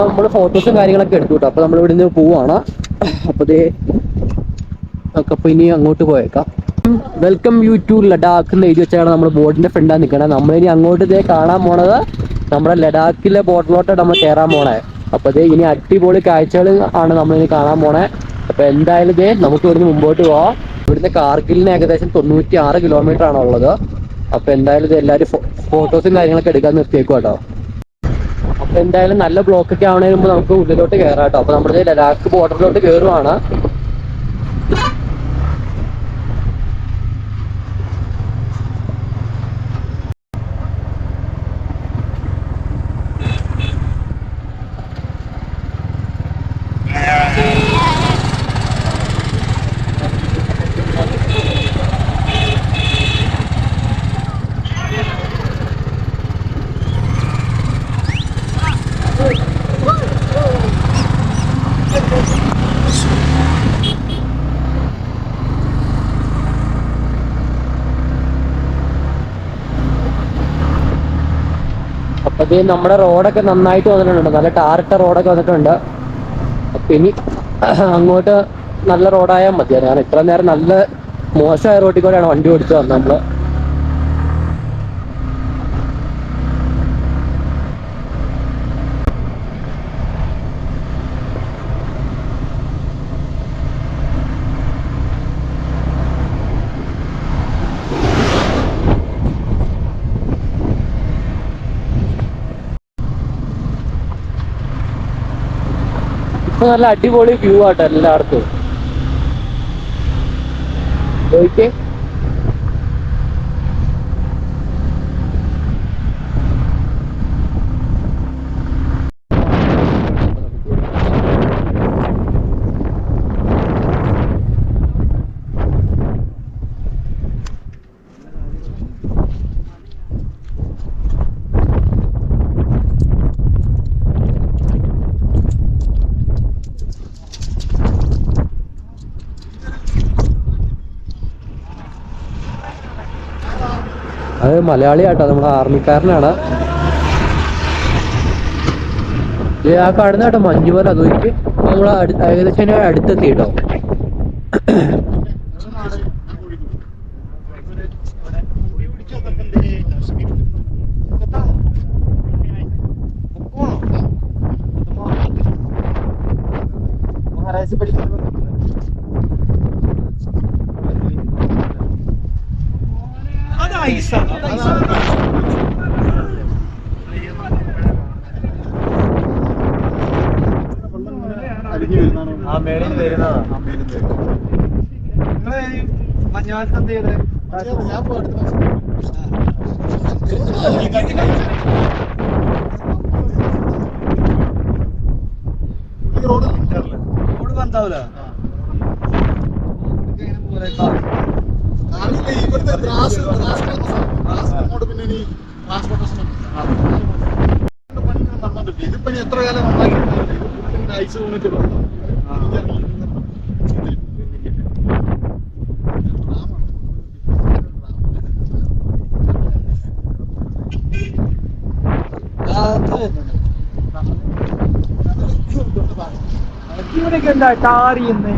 നമ്മൾ ഫോട്ടോസും കാര്യങ്ങളൊക്കെ എടുത്തു കേട്ടോ അപ്പൊ നമ്മൾ ഇവിടുന്ന് പോവാണ്. അപ്പൊ ദേ ഒക്കെ ഇനി അങ്ങോട്ട് പോയേക്കാം. വെൽക്കം യു ടു ലഡാക്ക് എന്ന് എഴുതി വെച്ചാണ് നമ്മൾ ബോർഡിന്റെ ഫ്രണ്ടാണ് നിൽക്കണത് നമ്മളിനി അങ്ങോട്ട് ഇതേ കാണാൻ പോണത് നമ്മുടെ ലഡാക്കിലെ ബോട്ടിലോട്ടാണ് നമ്മൾ കയറാൻ പോണേ. അപ്പൊ ദേ ഇനി അടിപൊളി കാഴ്ചകൾ ആണ് നമ്മളിനി കാണാൻ പോണേ. അപ്പൊ എന്തായാലും ഇതേ നമുക്ക് ഇവിടുന്ന് മുമ്പോട്ട് പോവാം. ഇവിടുന്ന് കാർഗിലിന് ഏകദേശം തൊണ്ണൂറ്റി ആറ് കിലോമീറ്റർ ആണ് ഉള്ളത് അപ്പൊ എന്തായാലും ഇത് എല്ലാരും ഫോട്ടോസും കാര്യങ്ങളൊക്കെ എടുക്കാൻ നിർത്തിയേക്കും കേട്ടോ എന്തായാലും നല്ല ബ്ലോക്ക് ഒക്കെ ആവണതിന് മുമ്പ് നമുക്ക് ഉള്ളിലോട്ട് കേറാട്ടോ അപ്പൊ നമ്മുടെ ലഡാക്ക് ബോർഡറിലോട്ട് കയറുവാണ് അപ്പൊ നമ്മുടെ റോഡൊക്കെ നന്നായിട്ട് വന്നിട്ടുണ്ട്. നല്ല ടാറിട്ട റോഡൊക്കെ വന്നിട്ടുണ്ട്. അപ്പൊ ഇനി അങ്ങോട്ട് നല്ല റോഡായാൽ മതി ഞാൻ ഇത്ര നേരം നല്ല മോശമായ റോഡിൽ കൂടെയാണ് വണ്ടി ഓടിച്ചു വന്നത് നമ്മൾ. ഇപ്പൊ നല്ല അടിപൊളി വ്യൂ ആട്ടോ എല്ലായിടത്തും. നോക്കിയേ. അത് മലയാളിയാട്ടോ നമ്മുടെ ആർമിക്കാരനാണ്. ആ കാണുന്ന കേട്ടോ മഞ്ഞു പോലെ നോക്കി നമ്മൾ ഏകദേശം അതിന്റെ അടുത്തെത്തി കേട്ടോ ആ മേളിൽ വരുന്നതാ. മഞ്ഞാലത്ത് എന്ത് ചെയ്തേ റോഡ് ബന്ധാവൂല ഇവിടുത്തെ ബ്രാസ് അങ്ങോട്ട് പിന്നെ ഇനി ട്രാൻസ്പോർട്ടേഷൻ ഇതിപ്പോ ഇനി എത്ര കാലം നന്നാക്കി ഐസ് വീണിട്ട് ഇവിടെയൊക്കെ എന്താ ടാറിയെന്ന്